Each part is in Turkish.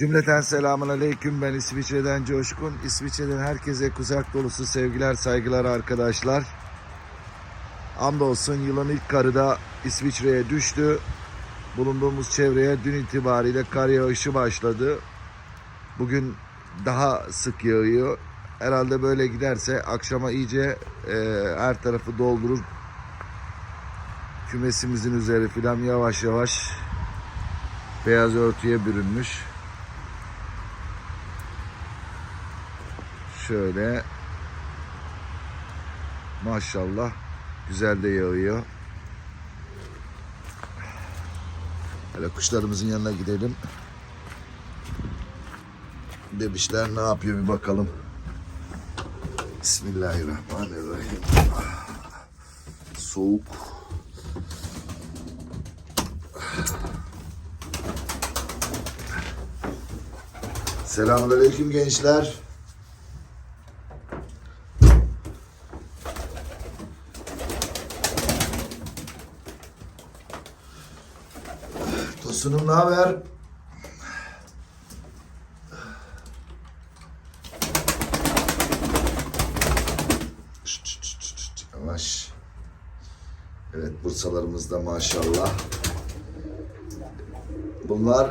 Cümleten selamun aleyküm ben İsviçre'den Coşkun. İsviçre'den herkese kucak dolusu sevgiler saygılar arkadaşlar. Hamdolsun yılın ilk karı da İsviçre'ye düştü. Bulunduğumuz çevreye dün itibariyle kar yağışı başladı. Bugün daha sık yağıyor. Herhalde böyle giderse akşama iyice e, her tarafı doldurur. Kümesimizin üzeri filan yavaş yavaş beyaz örtüye bürünmüş. Şöyle maşallah güzel de yağıyor. Hele kuşlarımızın yanına gidelim. Bebişler ne yapıyor bir bakalım. Bismillahirrahmanirrahim. Soğuk. Selamünaleyküm gençler. Tosunum ne haber? Yavaş. Evet Bursalarımızda maşallah. Bunlar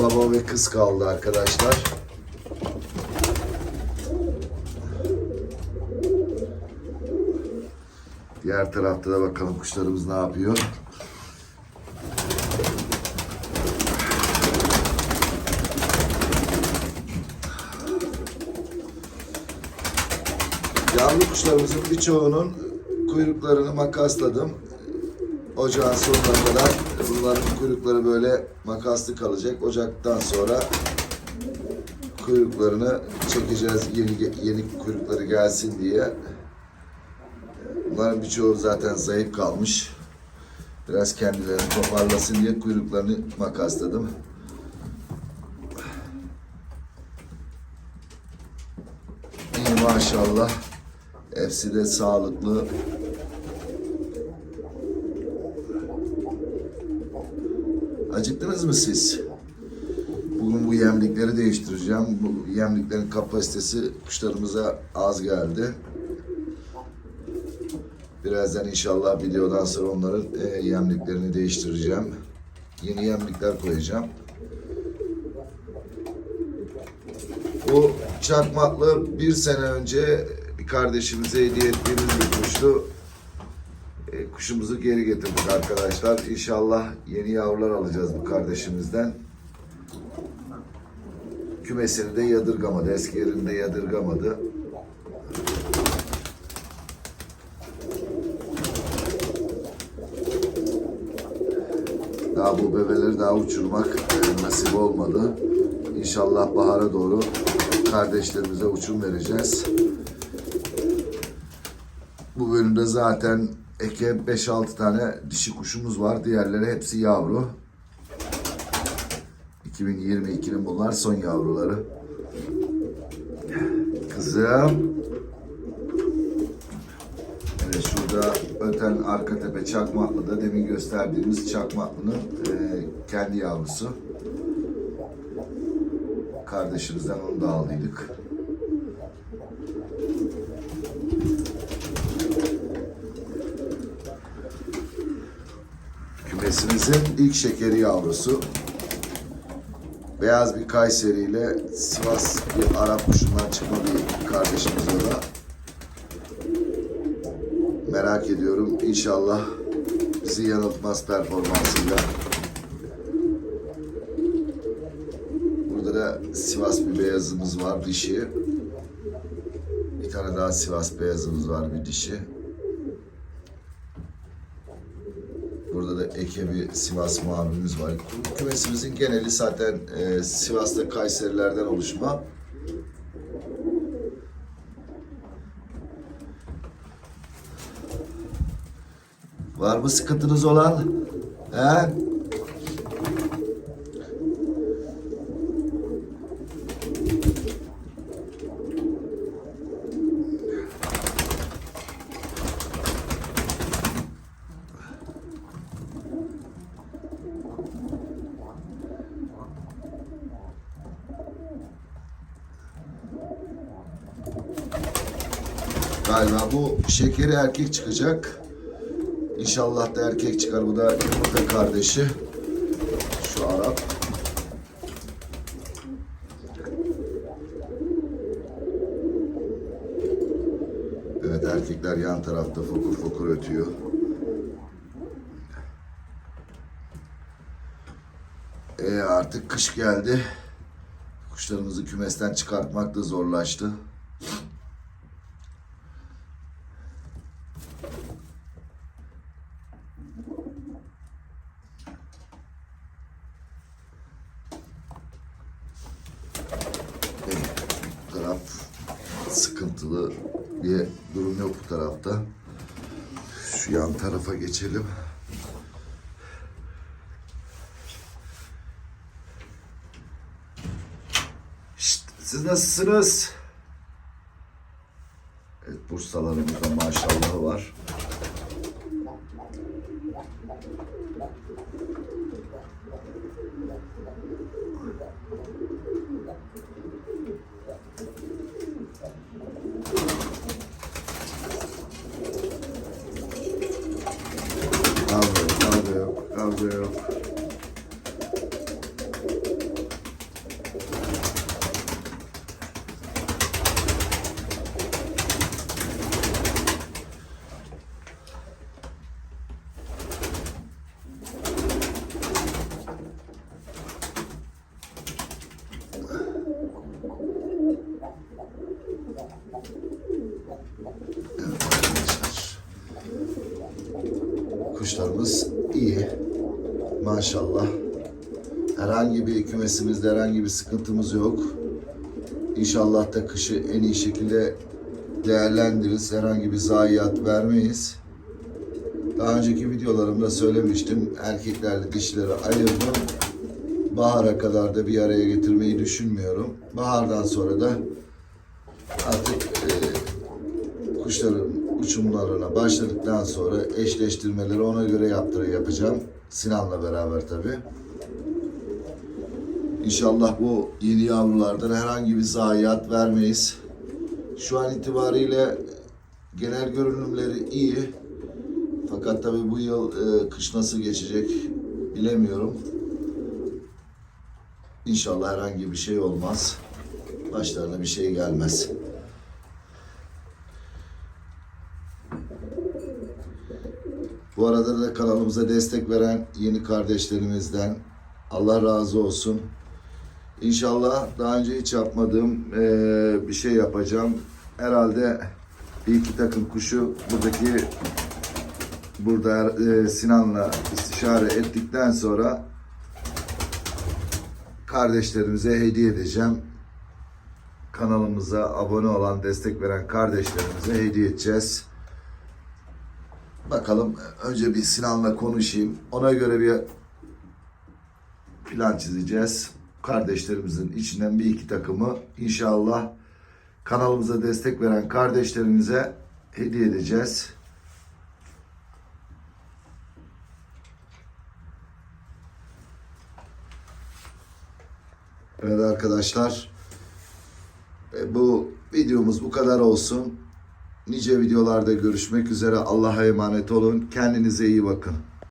baba ve kız kaldı arkadaşlar. Diğer tarafta da bakalım kuşlarımız ne yapıyor. Yavru kuşlarımızın birçoğunun kuyruklarını makasladım. Ocağın sonuna kadar bunların kuyrukları böyle makaslı kalacak. Ocaktan sonra kuyruklarını çekeceğiz yeni yeni kuyrukları gelsin diye. Bunların birçoğu zaten zayıf kalmış. Biraz kendilerini toparlasın diye kuyruklarını makasladım. İyi maşallah. Hepsi de sağlıklı. Acıktınız mı siz? Bugün bu yemlikleri değiştireceğim. Bu yemliklerin kapasitesi kuşlarımıza az geldi. Birazdan inşallah videodan sonra onların e, yemliklerini değiştireceğim. Yeni yemlikler koyacağım. Bu çakmaklı bir sene önce kardeşimize hediye ettiğimiz bir kuştu. E, kuşumuzu geri getirdik arkadaşlar. İnşallah yeni yavrular alacağız bu kardeşimizden. Kümesini de yadırgamadı. Eski yerinde yadırgamadı. Daha bu bebeleri daha uçurmak e, nasip olmadı. İnşallah bahara doğru kardeşlerimize uçum vereceğiz. Bu bölümde zaten eke 5-6 tane dişi kuşumuz var. Diğerleri hepsi yavru. 2022'nin bunlar son yavruları. Kızım. Evet şurada öten arka tepe çakmaklı da demin gösterdiğimiz çakmaklının e, kendi yavrusu. Kardeşimizden onu da aldıydık. Kümesimizin ilk şekeri yavrusu. Beyaz bir Kayseri ile Sivas bir Arap kuşundan çıkma bir kardeşimiz o da. Merak ediyorum. İnşallah bizi yanıltmaz performansıyla. Burada da Sivas bir beyazımız var dişi. Bir tane daha Sivas beyazımız var bir dişi. Burada da eke Sivas mavimiz var. Kümesimizin geneli zaten e, Sivas'ta Kayserilerden oluşma. Var mı sıkıntınız olan? He? Galiba bu şekeri erkek çıkacak. İnşallah da erkek çıkar. Bu da yumurta kardeşi. Şu Arap. Evet erkekler yan tarafta fokur fokur ötüyor. E artık kış geldi. Kuşlarımızı kümesten çıkartmak da zorlaştı. Bu taraf sıkıntılı bir durum yok bu tarafta. Şu yan tarafa geçelim. Siz nasılsınız? Evet Bursalarımızda maşallahı var. Kavga yok, kavga yok, kavga yok. Evet arkadaşlar. Kuşlarımız iyi. Maşallah. Herhangi bir kümesimizde herhangi bir sıkıntımız yok. İnşallah da kışı en iyi şekilde değerlendiririz. Herhangi bir zayiat vermeyiz. Daha önceki videolarımda söylemiştim. Erkeklerle dişileri ayırdım. Bahara kadar da bir araya getirmeyi düşünmüyorum. Bahardan sonra da artık e, kuşların uçumlarına başladıktan sonra eşleştirmeleri ona göre yaptırı yapacağım. Sinan'la beraber tabi. İnşallah bu yeni yavrulardan herhangi bir zayiat vermeyiz. Şu an itibariyle genel görünümleri iyi. Fakat tabi bu yıl e, kış nasıl geçecek bilemiyorum. İnşallah herhangi bir şey olmaz. Başlarına bir şey gelmez. Bu arada da kanalımıza destek veren yeni kardeşlerimizden Allah razı olsun. İnşallah daha önce hiç yapmadığım eee, bir şey yapacağım. Herhalde bir iki takım kuşu buradaki burada eee, Sinan'la istişare ettikten sonra kardeşlerimize hediye edeceğim. Kanalımıza abone olan, destek veren kardeşlerimize hediye edeceğiz. Bakalım önce bir Sinan'la konuşayım. Ona göre bir plan çizeceğiz. Kardeşlerimizin içinden bir iki takımı inşallah kanalımıza destek veren kardeşlerimize hediye edeceğiz. Evet arkadaşlar. e, Bu videomuz bu kadar olsun. Nice videolarda görüşmek üzere. Allah'a emanet olun. Kendinize iyi bakın.